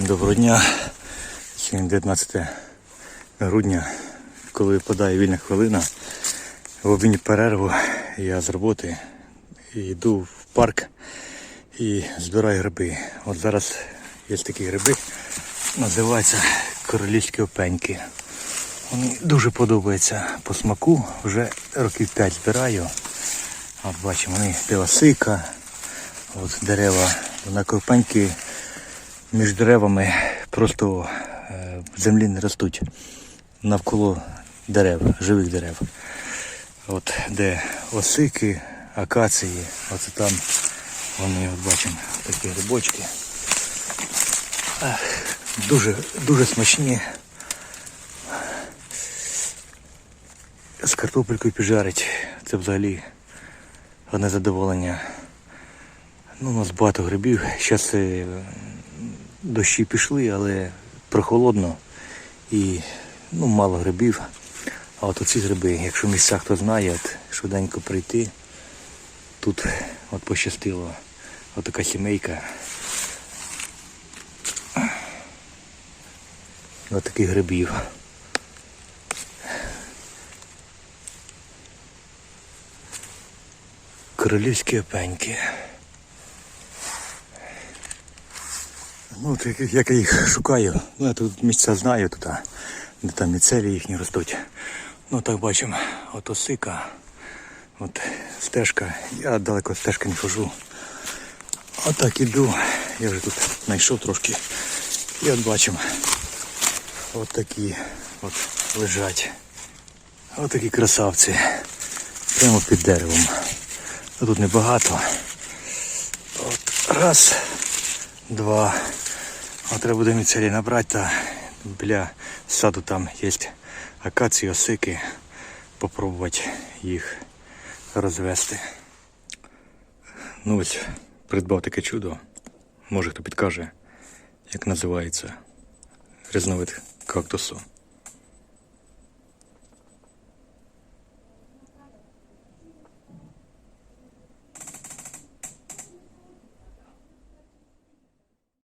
Доброго дня. Сьогодні 19 грудня, коли випадає вільна хвилина. В обідню перерву я з роботи йду в парк і збираю гриби. От зараз є такі гриби, називаються королівські опеньки. Вони дуже подобаються по смаку. Вже років 5 збираю. От бачимо, вони білосика, от дерева, на опеньки між деревами просто е, землі не ростуть навколо дерев, живих дерев. От де осики, акації, оце там вони от бачимо такі грибочки. Дуже, дуже смачні. З картопелькою піджарить. Це взагалі одне задоволення. Ну, у нас багато грибів. Зараз дощі пішли, але прохолодно і ну, мало грибів. А от оці гриби, якщо в місцях хто знає, от, швиденько прийти. Тут от пощастило. От така сімейка. От таких грибів. Королівські опеньки. Ну, от як, я їх шукаю, ну я тут місця знаю, тут, де там міцелі їхні ростуть. Ну так бачимо, от осика, от стежка. Я далеко стежки не хожу. Отак іду. Я вже тут знайшов трошки. І от бачимо. От такі от лежать. От такі красавці. Прямо під деревом. Тут небагато. От раз, два. А треба буде міцелі набрати та біля саду там є акації, осики. Попробувати їх розвести. Ну ось, придбав таке чудо. Може хто підкаже, як називається різновид кактусу.